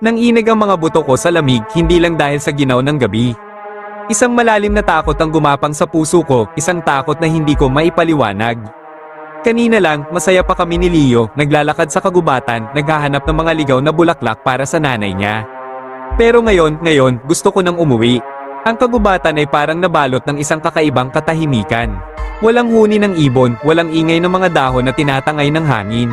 Nanginig ang mga buto ko sa lamig hindi lang dahil sa ginaw ng gabi. Isang malalim na takot ang gumapang sa puso ko, isang takot na hindi ko maipaliwanag. Kanina lang, masaya pa kami ni Leo, naglalakad sa kagubatan, naghahanap ng mga ligaw na bulaklak para sa nanay niya. Pero ngayon, ngayon, gusto ko nang umuwi. Ang kagubatan ay parang nabalot ng isang kakaibang katahimikan. Walang huni ng ibon, walang ingay ng mga dahon na tinatangay ng hangin.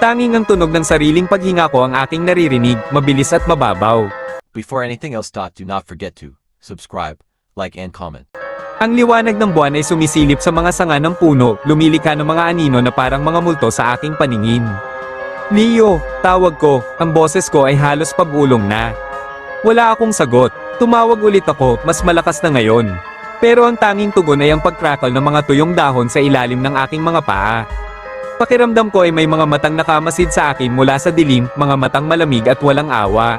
Tanging ang tunog ng sariling paghinga ko ang aking naririnig, mabilis at mababaw. Before anything else start do not forget to subscribe, like and comment. Ang liwanag ng buwan ay sumisilip sa mga sanga ng puno, lumilika ng mga anino na parang mga multo sa aking paningin. Leo, tawag ko, ang boses ko ay halos pag-ulong na. Wala akong sagot, tumawag ulit ako, mas malakas na ngayon. Pero ang tanging tugon ay ang pagkrakal ng mga tuyong dahon sa ilalim ng aking mga paa. Pakiramdam ko ay may mga matang nakamasid sa akin mula sa dilim, mga matang malamig at walang awa.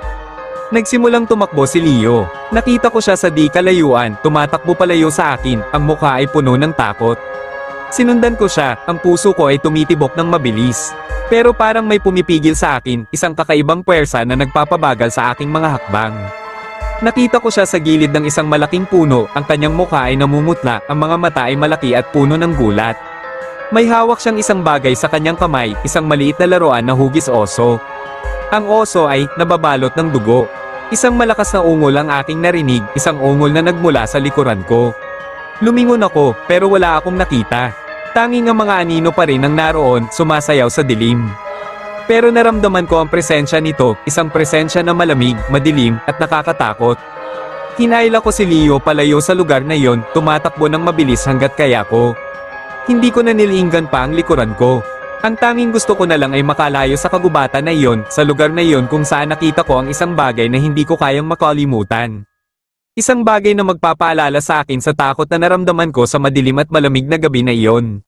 Nagsimulang tumakbo si Leo. Nakita ko siya sa di kalayuan, tumatakbo palayo sa akin, ang mukha ay puno ng takot. Sinundan ko siya, ang puso ko ay tumitibok ng mabilis. Pero parang may pumipigil sa akin, isang kakaibang puwersa na nagpapabagal sa aking mga hakbang. Nakita ko siya sa gilid ng isang malaking puno, ang kanyang mukha ay namumutla, ang mga mata ay malaki at puno ng gulat. May hawak siyang isang bagay sa kanyang kamay, isang maliit na laruan na hugis oso. Ang oso ay nababalot ng dugo. Isang malakas na ungol ang aking narinig, isang ungol na nagmula sa likuran ko. Lumingon ako, pero wala akong nakita. Tanging ang mga anino pa rin ang naroon, sumasayaw sa dilim. Pero naramdaman ko ang presensya nito, isang presensya na malamig, madilim, at nakakatakot. Hinaila ko si Leo palayo sa lugar na iyon, tumatakbo ng mabilis hanggat kaya ko. Hindi ko na niliinggan pa ang likuran ko. Ang tanging gusto ko na lang ay makalayo sa kagubatan na iyon, sa lugar na iyon kung saan nakita ko ang isang bagay na hindi ko kayang makalimutan. Isang bagay na magpapaalala sa akin sa takot na naramdaman ko sa madilim at malamig na gabi na iyon.